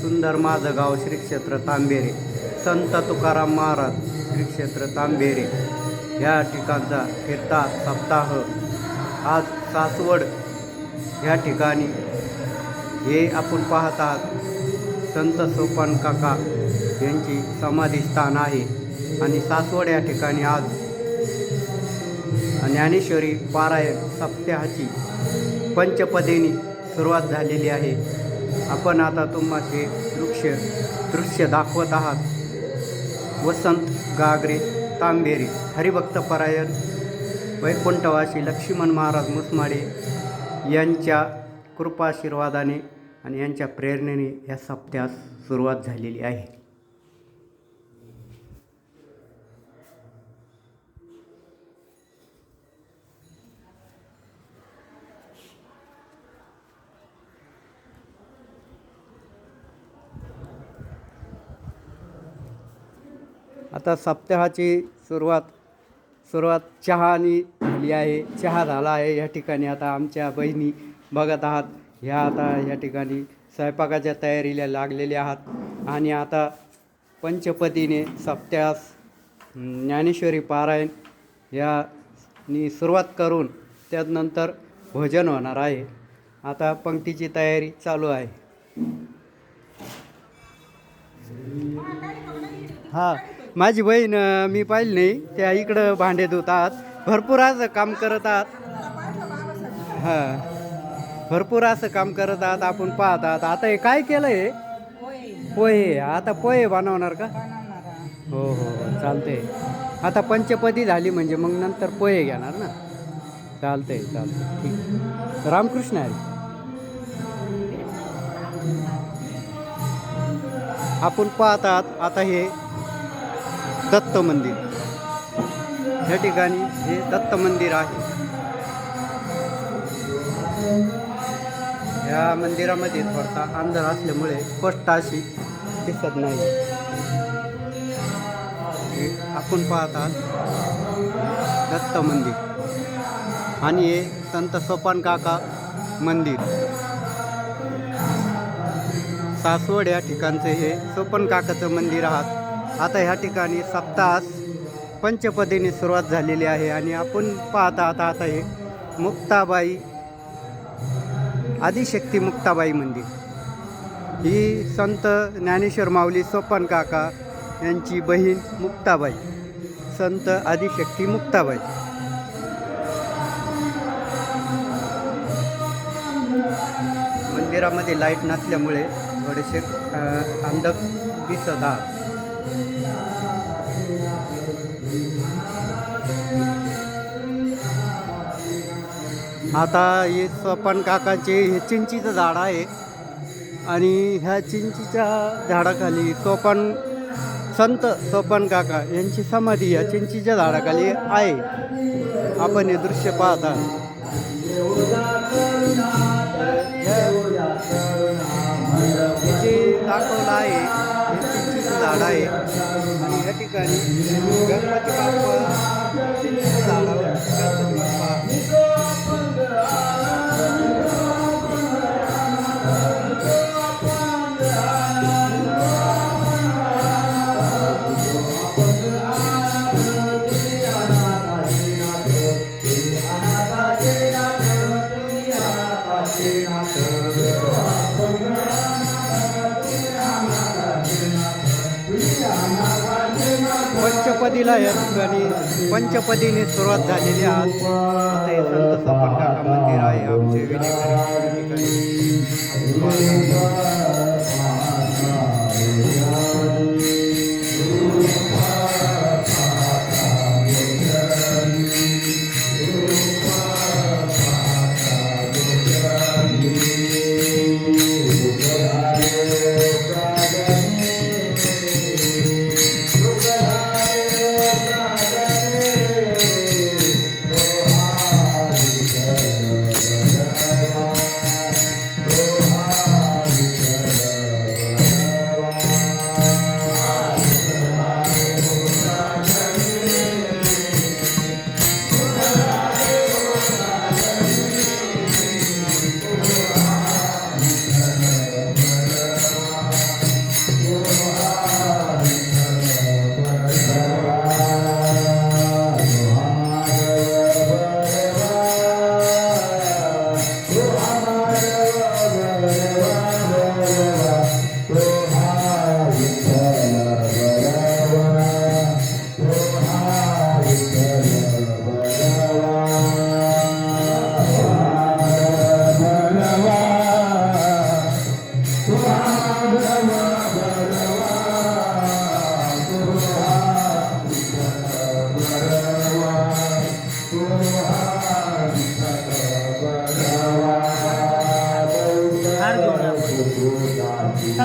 सुंदर माझं गाव श्री क्षेत्र तांबेरे. संत तुकाराम महाराज श्री क्षेत्र तांबेरे. ह्या ठिकाणचा फिरता सप्ताह आज सासवड ह्या ठिकाणी. हे आपण पाहत आहात. संत सोपान काका यांची समाधी स्थान आहे. आणि सासवड या ठिकाणी आज ज्ञानेश्वरी पारायण सप्ताहाची पंचपदेनी सुरुवात झालेली आहे. आपण आता तुम्हाला दृश्य दृश्य दाखवत आहात. वसंत गागरे तांबेरी हरिभक्त परायण वैकुंठवासी लक्ष्मण महाराज मुसमाडे यांच्या कृपाशीर्वादाने आणि यांच्या प्रेरणेने या सप्त्यास सुरुवात झालेली आहे. आता सप्ताहाची सुरुवात सुरुवात चहानी झाली आहे. चहा झाला आहे या ठिकाणी. आता आमच्या बहिणी बघत आहात. ह्या आता या ठिकाणी स्वयंपाकाच्या तयारीला लागलेल्या आहात. आणि आता पंचपदीने सप्त्यास ज्ञानेश्वरी पारायण यानी सुरुवात करून त्यानंतर भोजन होणार आहे. आता पंक्तीची तयारी चालू आहे. हां. माझी बहीण मी पाहिली नाही. त्या इकडं भांडे धुतात. भरपूर असं काम करत आहात. हां. भरपूर असं काम करत आहात आपण पाहत आहात. आता हे काय केलं हे? पोहे. आता पोहे बनवणार का? हो हो हो. चालतंय. आता पंचपदी झाली म्हणजे मग नंतर पोहे घेणार ना? चालतंय चालतंय. ठीक रामकृष्ण आहे आपण पाहतात आता हे दत्त मंदिर. या ठिकाणी हे दत्त मंदिर आहे. या मंदिरामध्ये थोडासा अंधार असल्यामुळे स्पष्ट अशी दिसत नाही. हे आपण पाहतात दत्त मंदिर आणि हे संत सोपान काका मंदिर. सासवड या ठिकाणचं हे सोपन काकाचं मंदिर आहात. आता ह्या ठिकाणी सप्तास पंचपदीने सुरुवात झालेली आहे आणि आपण पाहत आहात आता हे मुक्ताबाई आदिशक्ती मुक्ताबाई मंदिर. ही संत ज्ञानेश्वर माऊली सोपन काका यांची बहीण मुक्ताबाई संत आदिशक्ती मुक्ताबाई. मंदिरामध्ये लाइट नसल्यामुळे थोडेसे अंधक दिसत आहात. आता हे सोपान काकाचे हे चिंचीचं झाड आहे. आणि ह्या चिंचीच्या झाडाखाली सोपन संत सोपन काका यांची समाधी या चिंचीच्या झाडाखाली आहे. आपण हे दृश्य पाहता. जे दाखवलं आहे. हे आहे. आणि या ठिकाणी गणपती पंचपदीला या ठिकाणी पंचपदीने सुरुवात झालेली आज आता हे संत सोपन काका मंदिर आहे. आमचे विनेकरी ठिकाणी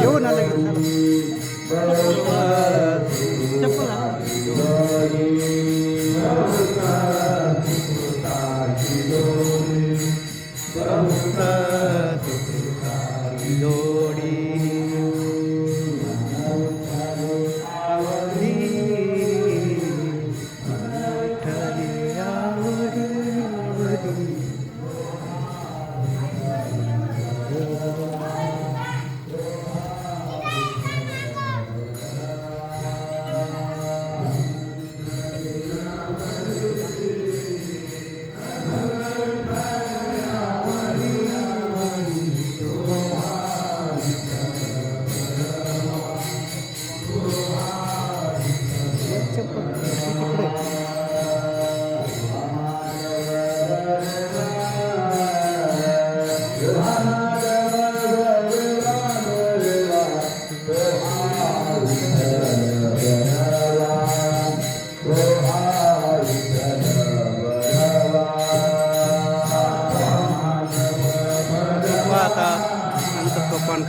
येऊ ना लगेच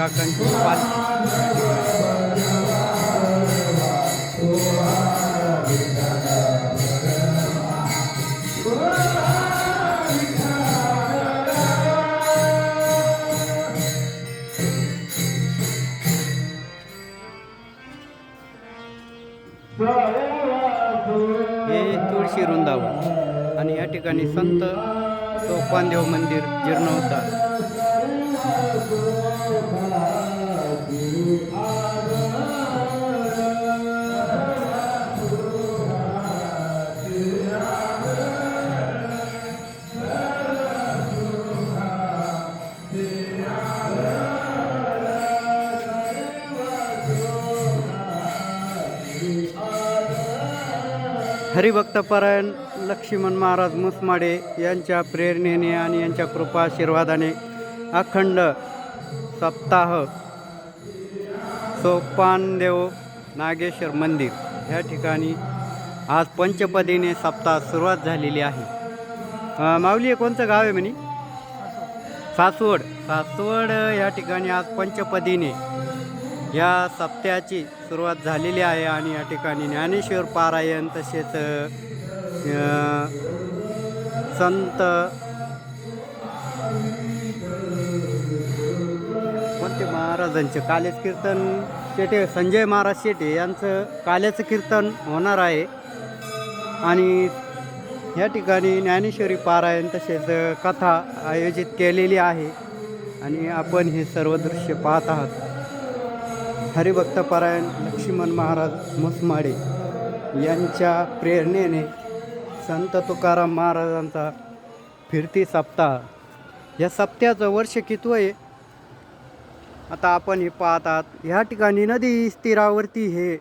काकांची पाल हे तुळशी वृंदावन. आणि या ठिकाणी संत सोपानदेव मंदिर जीर्णोद्धार. हरिभक्तपरायण लक्ष्मण महाराज मुसमाडे यांच्या प्रेरणेने आणि यांच्या कृपा आशीर्वादाने अखंड सप्ताह सोपानदेव नागेश्वर मंदिर या ठिकाणी आज पंचपदीने सप्ताह सुरुवात झालेली आहे. माऊली कोणतं गाव आहे म्हणे? सासवड. सासवड या ठिकाणी आज पंचपदीने या सप्त्याची सुरुवात झालेली आहे आणि या ठिकाणी ज्ञानेश्वर पारायण तसेच संत कोणते महाराजांचे? कालेच कीर्तन शेटे संजय महाराज शेटे यांचं कालेचं कीर्तन होणार आहे. आणि या ठिकाणी ज्ञानेश्वरी पारायण तसेच कथा आयोजित केलेली आहे. आणि आपण हे सर्व दृश्य पाहत आहात. हरिभक्तपरायण लक्ष्मण महाराज मुसमाडे यांच्या प्रेरणेने संत तुकाराम महाराजांचा फिरती सप्ताह. या सप्त्याचं वर्ष कितवं आहे? आता आपण हे पाहत ह्या ठिकाणी नदी स्थिरावरती हे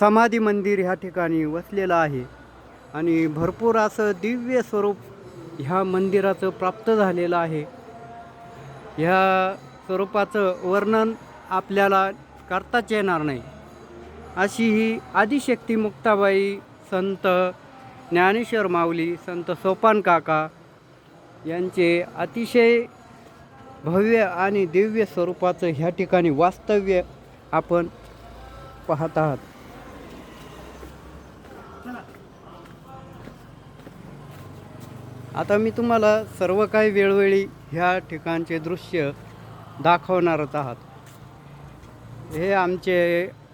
समाधी मंदिर ह्या ठिकाणी वसलेलं आहे. आणि भरपूर असं दिव्य स्वरूप ह्या मंदिराचं प्राप्त झालेलं आहे. ह्या स्वरूपाचं वर्णन आपल्याला करताच येणार नाही. अशी ही आदिशक्ती मुक्ताबाई संत ज्ञानेश्वर माऊली संत सोपान काका यांचे अतिशय भव्य आणि दिव्य स्वरूपाचं ह्या ठिकाणी वास्तव्य आपण पाहत आहात. आता मी तुम्हाला सर्व काही वेळोवेळी ह्या ठिकाणचे दृश्य दाखवणारच आहात. हे आमचे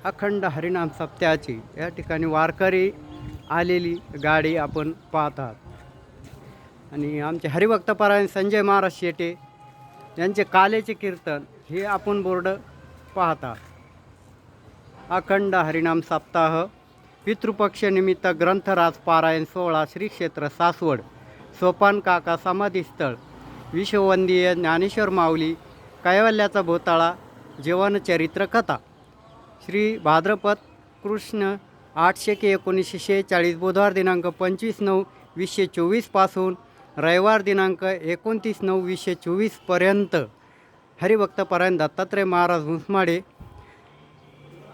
अखंड हरिनाम सप्त्याची या ठिकाणी वारकरी आलेली गाडी आपण पाहत आहात आणि आमचे हरिभक्तपरायण संजय महाराज शेटे यांचे कालेचे कीर्तन हे आपण बोर्ड पाहतात. अखंड हरिनाम सप्ताह पितृपक्षनिमित्त ग्रंथराज पारायण सोहळा श्री क्षेत्र सासवड सोपान काका समाधीस्थळ विश्ववंदीय ज्ञानेश्वर माऊली कैवल्याचा भोताळा जीवनचरित्र कथा. श्री भाद्रपद कृष्ण आठशे के एकोणीसशे शेहेचाळीस बुधवार दिनांक पंचवीस नऊ वीसशे चोवीसपासून रविवार दिनांक एकोणतीस नऊ वीसशे चोवीसपर्यंत हरिभक्तपरायण दत्तात्रय महाराज घुसमाडे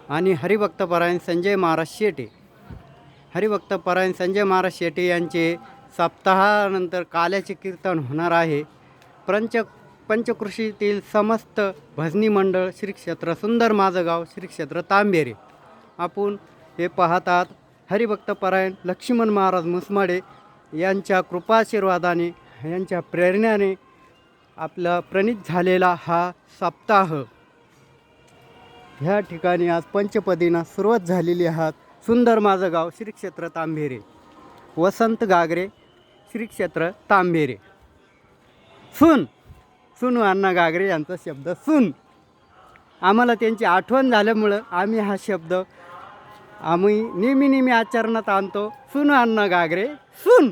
आणि हरिभक्तपरायण संजय महाराज शेटे. हरिभक्तपरायण संजय महाराज शेटे यांचे सप्ताहानंतर काल्याचे कीर्तन होणार आहे. पंच पंचकृषीतील समस्त भजनी मंडळ श्री क्षेत्र सुंदर माझं गाव श्री क्षेत्र तांबेरे. आपण हे पाहतात हरिभक्तपरायण लक्ष्मण महाराज मुसमाडे यांच्या कृपाशीर्वादाने यांच्या प्रेरणेने आपला प्रणित झालेला हा सप्ताह. ह्या ठिकाणी आज पंचपदीना सुरुवात झालेली आहात सुंदर माझं गाव श्री क्षेत्र तांबेरे. वसंत गागरे श्री क्षेत्र तांबेरे. सुन सुनू अण्णा गागरे यांचा शब्द सुन. आम्हाला त्यांची आठवण झाल्यामुळं आम्ही हा शब्द आम्ही नेहमी नेहमी आचरणात आणतो. सुन अण्णा गागरे सुन.